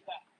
with that.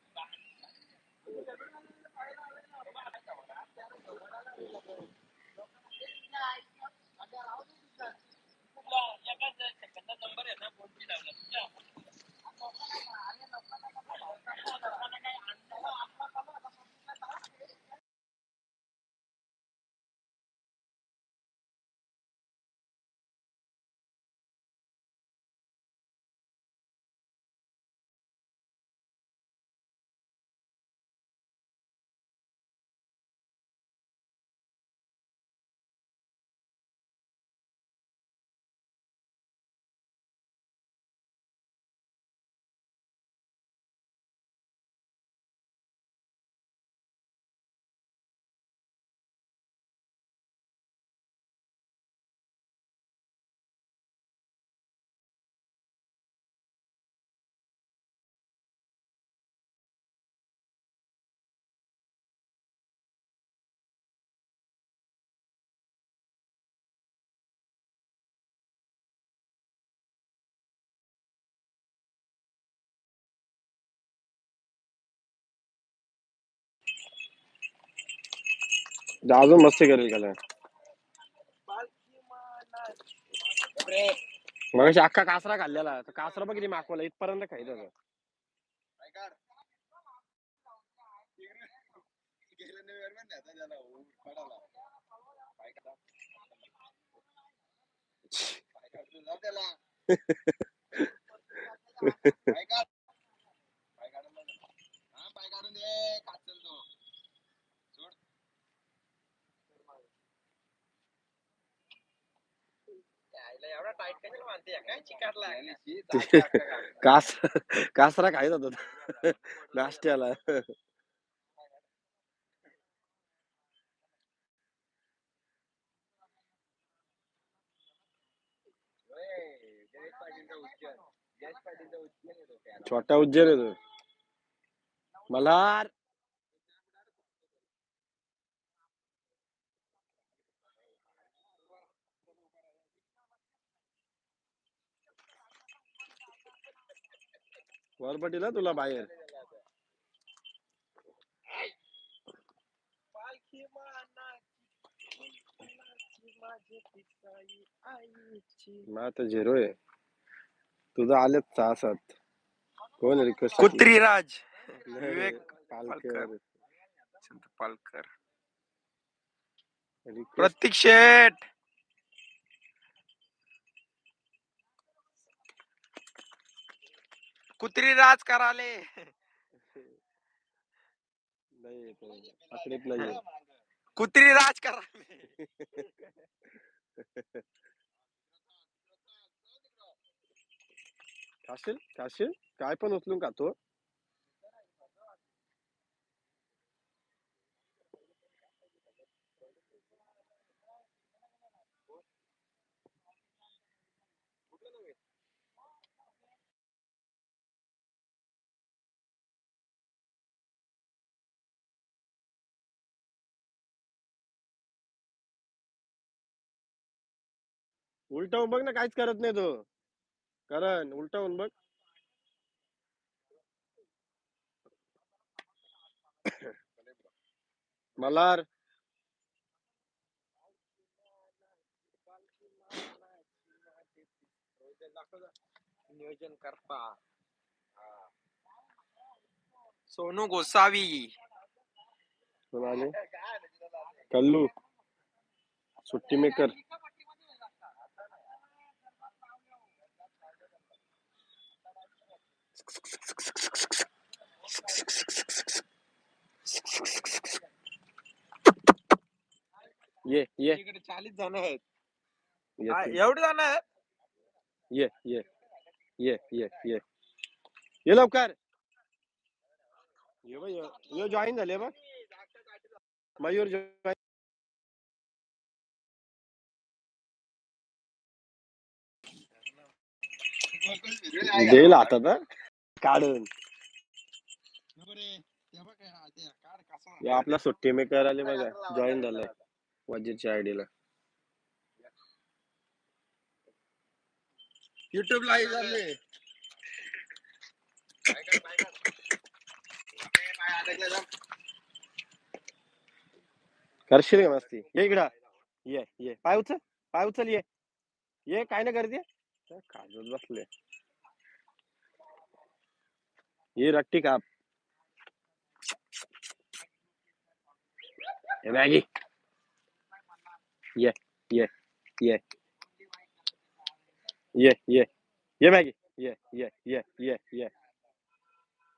अजून मस्ती करेल गेला मग अख्खा कासरा खाल्लेला तर कासरा बघ किती मागवला इथपर्यंत खायचं होतं. एवढा टाईट कशाला बांधते काय चिकाटला कास कासरा खायचा होता नाश्त्याला. छोटा उज्जैन आहे तो वरपटीला तुला बाहेर. आता झिरो आहे. तुझं आलेच सहा सात कोण रिक्वेस्ट कुत्री राज विवेक पालकर पालकर प्रतीक शेठ. कुत्री राज कराले. नाही. कुत्री राज कराले. खाशील खाशील काय पण उचलून खातो. उलट होऊन बघ ना काहीच करत नाही तो. करण उलट होऊन बघ. मल्हार. नियोजन करता. सोनू गोसावी. कल्लू. सुट्टी मेकर ये ये। चाळीस जण आहेत. ये एवढे जण आहेत? ये ये. ये ये ये. ये लवकर. ये बघ ये जॉईन झाले बघ. मयूर जॉईन देईल हातात हा. काढून. या आपला सुट्टी मेकर आले बघा जॉईन झालाय. वजीरच्या आयडीला युट्यूब लाईव्ह झाले. करशील का मस्ती? ये इकडं. ये ये. पाय उचल पाय उचल ये. ये काय ना करते काजत बसले? ये रट्टी काप ये मॅगी। ये ये ये। ये ये ये मॅगी। ये ये ये ये ये।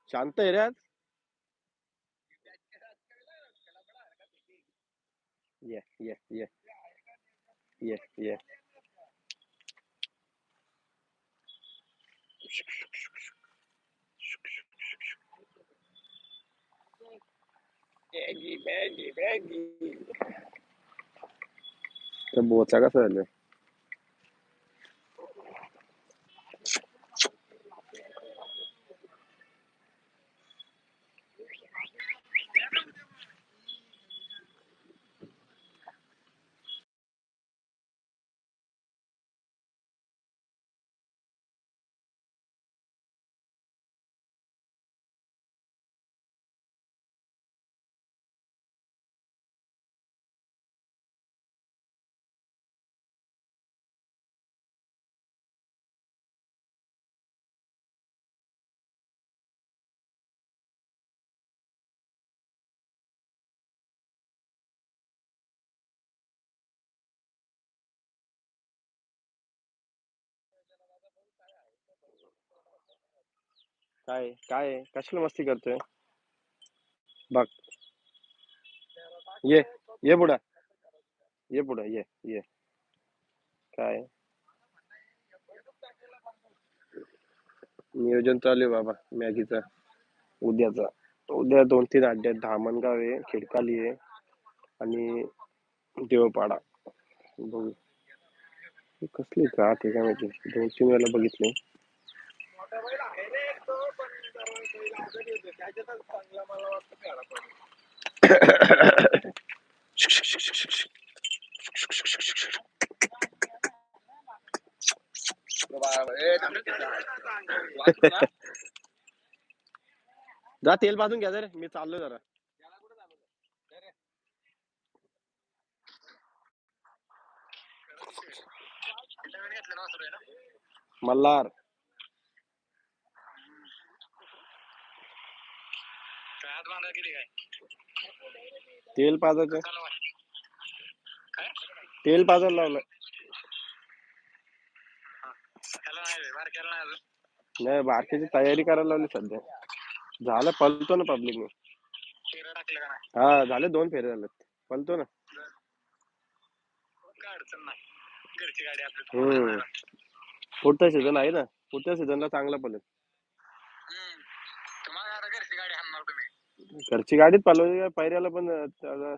शांत आहे रे ये ये ये ये ये। मॅगी मॅगी मॅगी तर बोचा कसा झालं काय काय कशाला मस्ती करतोय? बघ. ये ये बुडा. ये बुडा ये ये. काय? नियोजन चालू आहे बाबा मॅगीचा. उद्याचा. उद्या दोन तीन अड्डे आहेत. धामणगाव आहे खिडकाली आहे आणि देवपाडा. बघू. कसली का ते काय माहिती? दोन तीन वेळेला बघितले जा तेल बाजून घ्या जर. मी चाललो जरा. मल्हार. तेल पाजायचं? तेल पाजायला लावलं. नाही बारकीची तयारी करायला लावली सध्या. झालं पलतो ना पब्लिक हा झाले दोन फेरे झाले पलतो ना. हम्म. पुढचा सीझन आहे ना. पुढच्या सीझनला चांगला पडेल तुम्हाला आता घरची गाडी हाणणार तुम्ही घरची गाडीच पालवली काय पायऱ्याला पण त्याला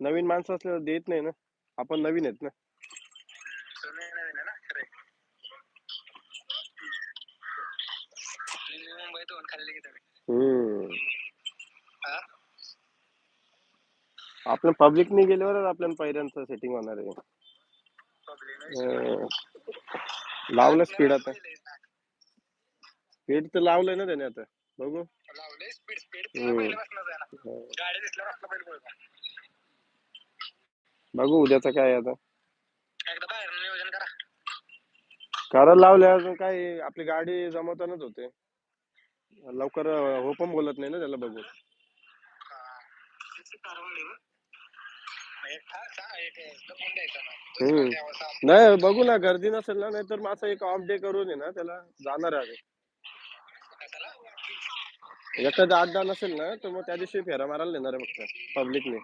नवीन माणसं असल्यावर देत नाही ना. आपण नवीन आहेत ना. तुम्ही नवीन आहे ना खरे मी मुंबईतून खाल्ली की तुम्ही हम्म हा? आपल्या पब्लिकने गेल्यावरच आपल्या पायऱ्यांचं सेटिंग होणार आहे. अं, लावलं स्पीड आता. स्पीड तर लावलंय ना त्याने आता. बघू. स्पीड स्पीड आहे ना. गाडी बोलतो. बघू उद्याचं काय आता. एकदा बाहेर नियोजन करा. कारण लावले अजून काय आपली गाडी जमवतानाच होते. लवकर हो पण बोलत नाही ना त्याला बघू एक हा. नाही बघू ना गर्दी नसेल ना नाहीतर मग असं एक ऑफ डे करून आहे ना त्याला जाणार आहे? एखादा अड्डा नसेल ना तर मग त्या दिवशी फेरा मारायला नेणार आहे फक्त पब्लिकने?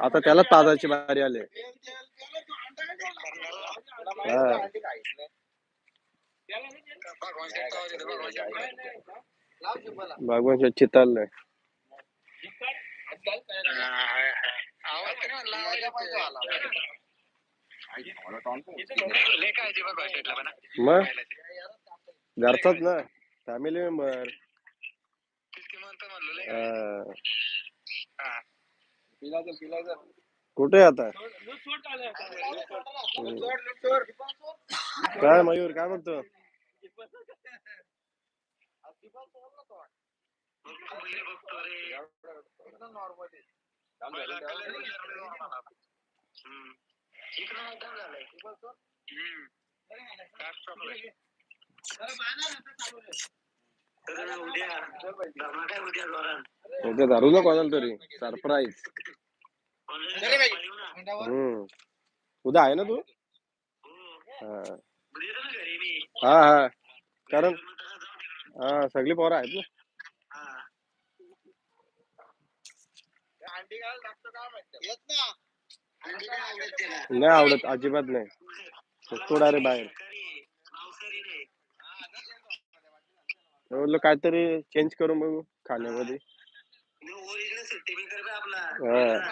आता त्याला ताजाची बारी आली? हा. भगवान शेठ आवाज येतो, भगवान शेठ. लाव शुभला. भगवान चितालय आवाज तरी म्हणला, आवाज येतोय. लय काळजी भगवान शेठला पण, हा. मग घरचाच ना फॅमिली मेंबर तेच की म्हणतो म्हणलं अं, पिलायचं म्हणतो उद्या धरू नको कोणाला तरी. सरप्राईज हम्म. उद्या आहे ना तू? हा. हा हा. कारण हा सगळी पोरं आहेत ना। अंडी घाल लागतं काय माहिती येत ना नाही आवडत अजिबात नाही। तो डायरेक्ट बाहेर। मी म्हटलं काहीतरी चेंज करून बघू खाण्यामध्ये हा.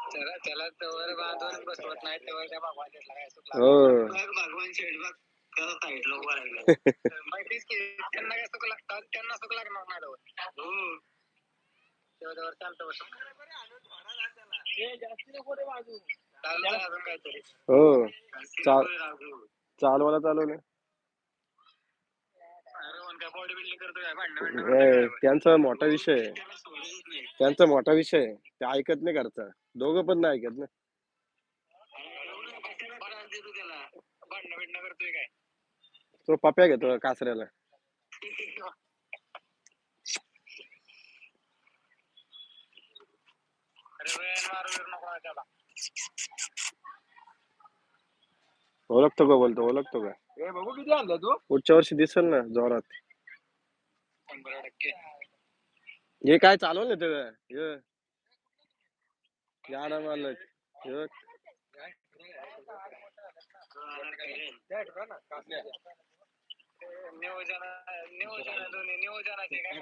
हो त्याला त्याला तवर बांधून बसवत नाही तेव्हा त्या भगवान काय सुटला. हो. भगवान शेडबाग त्याला साईडला उभा राहिला माहितीच की त्यांना काय सुख लागतात त्यांना सुख लागणार नाही हो. तेवढ्यावर शांत बस चाललंय अजून काहीतरी. हो. चाल चालवायला चालवलं बॉडी बिल्डिंग करतोय काय? भांडण नाही, त्यांचा मोठा विषय आहे. त्यांचा मोठा विषय आहे. ते ऐकत नाही घरचा. दोघं पण नाही ऐकत ना. तो पप्या घेतो कासऱ्याला. ओळखतो का बोलतो? ओळखतो का? बघू किती आणलं तू? पुढच्या वर्षी दिसल ना जोरात. हे काय चालवलं ना ना मालक हे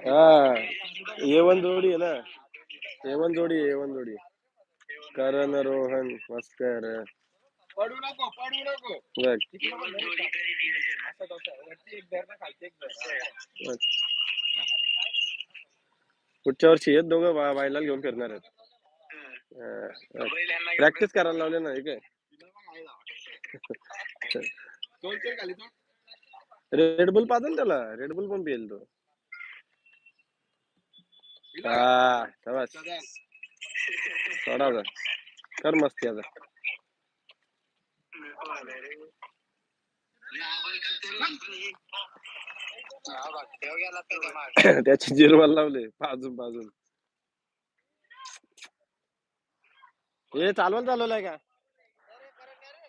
हा येवन जोडी आहे ना. येवन जोडी येवन जोडी. करण रोहन मस्कर पडू नको पडू नको. बघ. पुढच्या वर्षी येत दोघं बायला घेऊन फिरणार आहेत. प्रॅक्टिस करायला लावले ना हे काय चल चल खाली चल रेड बुल पाहतो ना त्याला. रेड बुल पण पिएल तो. हा. सोडा कर मस्ती आता. त्याची जिरवाल लावले. पाजून पाजून. हे चालवून आहे का?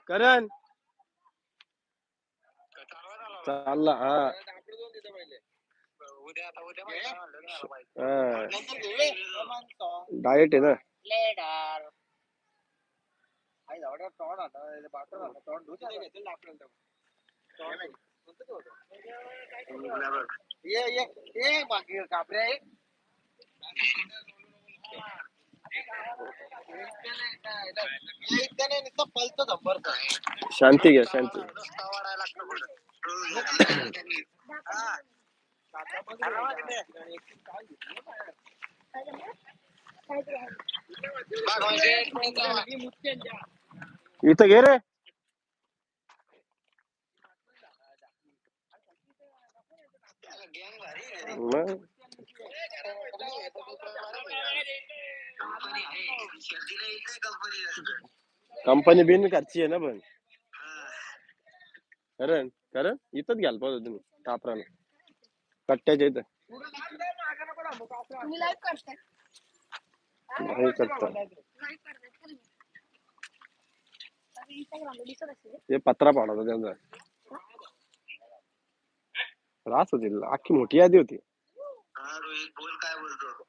करण. चालला हा. डायट दोन पहिले उद्या आहे ना. आई तोंड आता, तोंड ना आपल्याला तोंड ये ये ये बाकी कापरे ये. ये इथं नाही, नुसतं पलतं धंबरचं. शांती घ्या शांती नुसता वाढायला लागतं पुढं. हा. आला बघ इथे. भगवान शेठ कोणता? इथं घे रे गँग भारी आहे रे. मग कंपनी नाही कंपनी बिन घरची आहे ना पण. करण करण इथंच घ्याल पाहिजे तुम्ही कापराला कट्ट्याच्या इथं. नाही करता. ते पत्रा पाडवतो त्यांचा. रास होती अख्खी मोठी यादी होती. हा बोल काय बोलतो?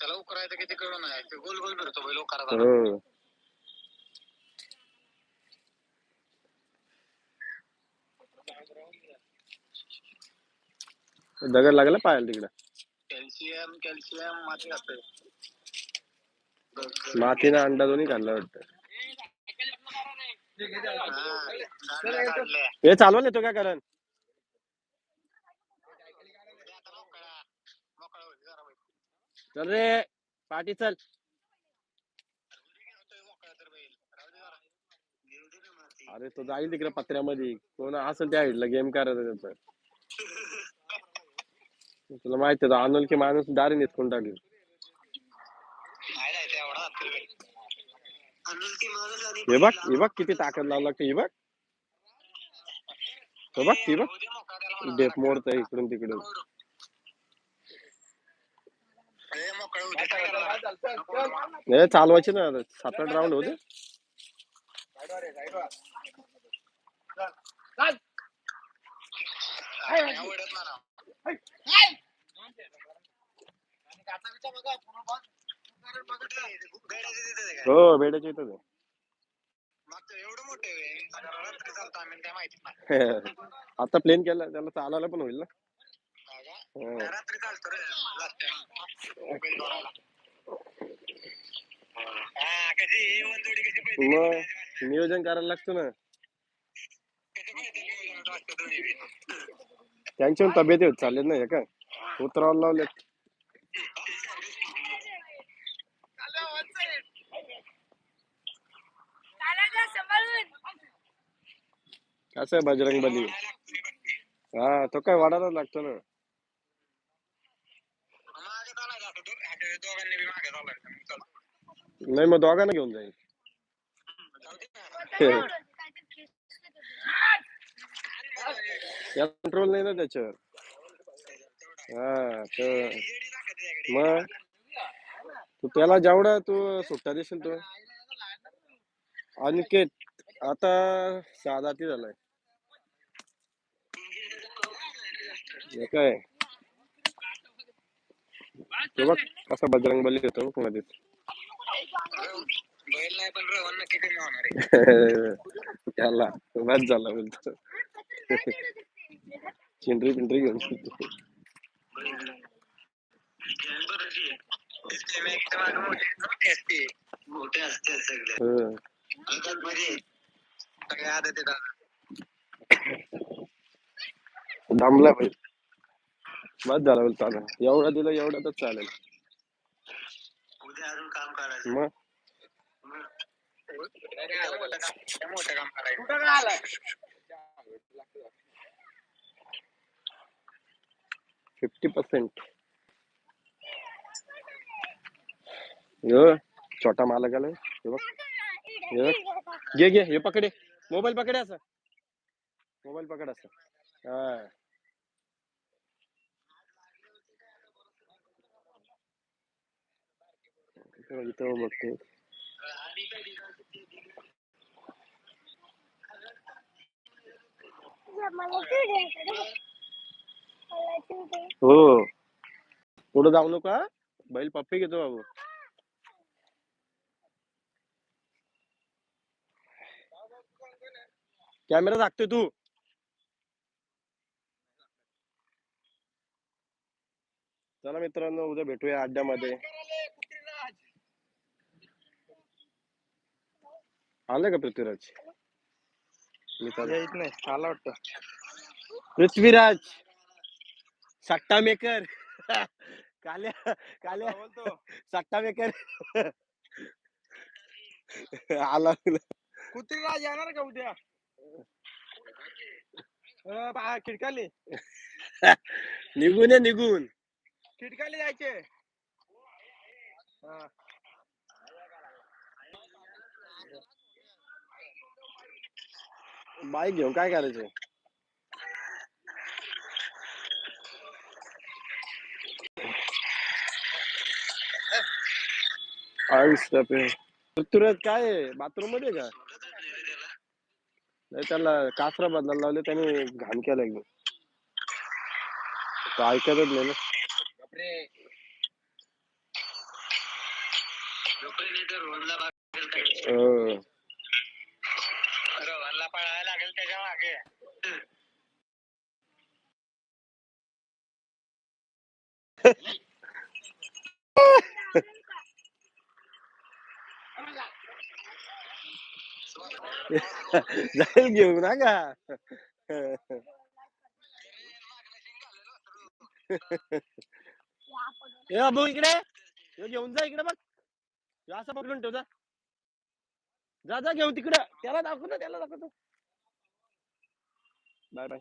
त्याला उकरायचं किती कळून नाही ते गोल गोल फिरतो बैल उकरायचा हो. दगड लागला पायाला तिकडं? कॅल्शियम कॅल्शियम माती असते. मातीनं अंडा दोन्ही खाल्ला वाटतं. हे चालवा येतो काय कारण? चल रे पाठी चल। अरे तो जाईल तिकडे पत्र्यामध्ये. कोण असेल त्या गेम करायचं तुला माहिती आहे तो अनोळखी माणूस दारी निसकून टाकली. हे बघ हे बघ किती ताकद लावू बघ. बघ बघ. डेप मोडत इकडून तिकडून. हे चालवायचे ना सात आठ राऊंड होते हो भेटायचे इथं नाही आता प्लेन केलं त्याला चालायला पण होईल ना. रात्री चालतो रे. मग नियोजन करायला लागतो ना. त्यांच्या तब्येत होत चालले ना हे काय उतरावं लावले कसं आहे बजरंग बली हा तो काय वाढायला लागतो ना. नाही मग दोघांना घेऊन जाईल जाऊ दे ना. या कंट्रोल नाही ना हा तर आहे याकडे. मग तू त्याला जेवढा तू सुट्टा देशील तो अनिकेत, आता साधा ती झालाय काय हे बघ, कसा बजरंग बली होतो मध्ये बैल नाही पण रवण नक्की कमी होणार आहे त्याला बस झाला बोलतो. चिंडरी पिंडरी घेऊन मोठी असते सगळे. हं. सगळे आदत पाहिजे बस झाला बोलतो आता. एवढा दिलं एवढ्यातच चालेल. उद्या फिफ्टी पर्सेंट यो, छोटा मालक बघ। हे बघ। घे पकडे। मोबाईल पकडे असं मोबाईल पकड असं हा। हो. पुढे जाऊ नका बैल पप्पी घेतो बाबू. कॅमेरा झाकतोय तू. चला मित्रांनो, उद्या भेटूया अड्ड्यामध्ये. आलं का पृथ्वीराज? मी. येत नाही आला वाटतं. पृथ्वीराज! सट्टा मेकर! काल्या काल्या बोलतो? सट्टा मेकर! आला कुत्री राज येणार का उद्या? खिडकाली निघून निघून. खिडकाले जायचे हा. बाईक घेऊन काय करायचं? ऋतुराज काय बाथरूममध्ये का? नाही त्याला कासरा बदलायला लावले त्याने घाण केला एकदम. तो ऐकतच नाही ना. हो. रोहनला पळायला लागेल त्याच्यामागे जाईल घेऊ ना का? बघ इकडे. घेऊन जा इकडे बघ. असं पकडून ठेव जा. जा जा घेऊन तिकडं. त्याला दाखव ना त्याला दाखव बाय बाय.